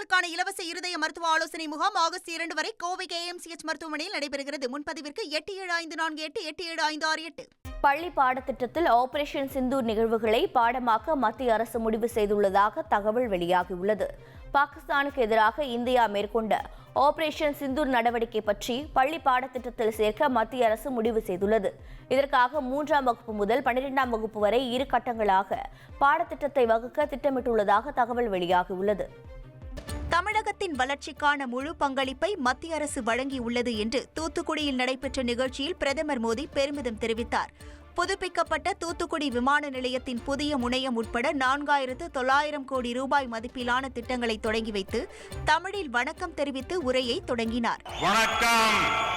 நோயாளிகளுக்கான இலவச இருதய மருத்துவ ஆலோசனை முகாம் ஆகஸ்ட் இரண்டு வரை கோவை கேஎம்சிஎச் மருத்துவமனையில் நடைபெறுகிறது. முன்பதிவிற்கு எட்டு ஏழு ஐந்து நான்கு எட்டு எட்டு ஏழு ஐந்து ஆறு எட்டு. பள்ளி பாடத்திட்டத்தில் ஆபரேஷன் சிந்தூர் நிகழ்வுகளை பாடமாக்க மத்திய அரசு முடிவு செய்துள்ளதாக தகவல் வெளியாகியுள்ளது. பாகிஸ்தானுக்கு எதிராக இந்தியா மேற்கொண்ட ஆபரேஷன் சிந்தூர் நடவடிக்கை பற்றி பள்ளி பாடத்திட்டத்தில் சேர்க்க மத்திய அரசு முடிவு செய்துள்ளது. இதற்காக மூன்றாம் வகுப்பு முதல் பன்னிரெண்டாம் வகுப்பு வரை இரு கட்டங்களாக பாடத்திட்டத்தை வகுக்க திட்டமிட்டுள்ளதாக தகவல் வெளியாகியுள்ளது. தமிழகத்தின் வளர்ச்சிக்கான முழு பங்களிப்பை மத்திய அரசு வழங்கியுள்ளது என்று தூத்துக்குடியில் நடைபெற்ற நிகழ்ச்சியில் பிரதமர் மோடி பெருமிதம் தெரிவித்தார். புதுப்பிக்கப்பட்ட தூத்துக்குடி விமான நிலையத்தின் புதிய முனையம் உட்பட நான்காயிரத்து தொள்ளாயிரம் கோடி ரூபாய் மதிப்பிலான திட்டங்களை தொடங்கி வைத்து தமிழில் வணக்கம் தெரிவித்து உரையை தொடங்கினார். வணக்கம்.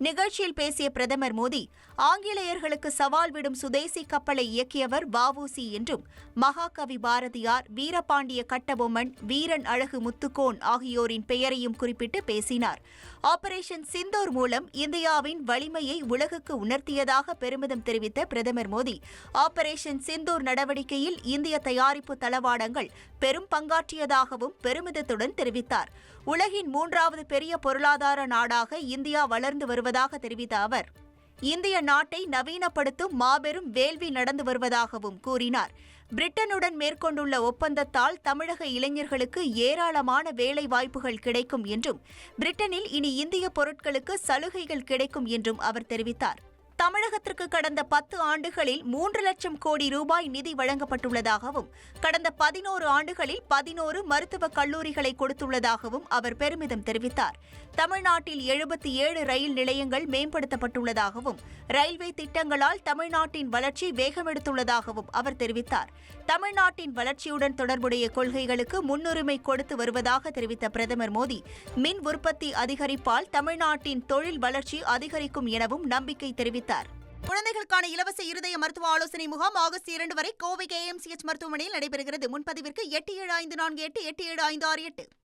நிகழ்ச்சியில் பேசிய பிரதமர் மோடி ஆங்கிலேயர்களுக்கு சவால் விடும் சுதேசி கப்பலை இயக்கியவர் வஉசி என்றும் மகாகவி பாரதியார் வீரபாண்டிய கட்டபொம்மன் வீரன் அழகு முத்துக்கோன் ஆகியோரின் பெயரையும் குறிப்பிட்டு பேசினார். ஆபரேஷன் சிந்தூர் மூலம் இந்தியாவின் வலிமையை உலகுக்கு உணர்த்தியதாக பெருமிதம் தெரிவித்த பிரதமர் மோடி ஆபரேஷன் சிந்தூர் நடவடிக்கையில் இந்திய தயாரிப்பு தளவாடங்கள் பெரும் பங்காற்றியதாகவும் பெருமிதத்துடன் தெரிவித்தார். உலகின் மூன்றாவது பெரிய பொருளாதார நாடாக இந்தியா வளர்ந்து வருவதாக தெரிவித்த அவர் இந்திய நாட்டை நவீனப்படுத்தும் மாபெரும் வேள்வி நடந்து வருவதாகவும் கூறினார். பிரிட்டனுடன் மேற்கொண்டுள்ள ஒப்பந்தத்தால் தமிழக இளைஞர்களுக்கு ஏராளமான வேலை வாய்ப்புகள் கிடைக்கும் என்றும் பிரிட்டனில் இனி இந்திய பொருட்களுக்கு சலுகைகள் கிடைக்கும் என்றும் அவர் தெரிவித்தார். தமிழகத்திற்கு கடந்த பத்து ஆண்டுகளில் மூன்று லட்சம் கோடி ரூபாய் நிதி வழங்கப்பட்டுள்ளதாகவும் கடந்த பதினோரு ஆண்டுகளில் பதினோரு மருத்துவக் கல்லூரிகளை கொடுத்துள்ளதாகவும் அவர் பெருமிதம் தெரிவித்தார். தமிழ்நாட்டில் எழுபத்தி ஏழு ரயில் நிலையங்கள் மேம்படுத்தப்பட்டுள்ளதாகவும் ரயில்வே திட்டங்களால் தமிழ்நாட்டின் வளர்ச்சி வேகமெடுத்துள்ளதாகவும் அவர் தெரிவித்தார். தமிழ்நாட்டின் வளர்ச்சியுடன் தொடர்புடைய கொள்கைகளுக்கு முன்னுரிமை கொடுத்து வருவதாக தெரிவித்த பிரதமர் மோடி மின் உற்பத்தி அதிகரிப்பால் தமிழ்நாட்டின் தொழில் வளர்ச்சி அதிகரிக்கும் எனவும் நம்பிக்கை தெரிவித்தார். தெரிவித்தார். குழந்தைகளுக்கான இலவச இருதய மருத்துவ ஆலோசனை முகாம் ஆகஸ்ட் இரண்டு வரை கோவை கேஎம்சிஎச் மருத்துவமனையில் நடைபெறுகிறது. முன்பதிவிற்கு எட்டு ஏழு ஐந்து நான்கு எட்டு எட்டு ஏழு ஐந்து ஆறு எட்டு.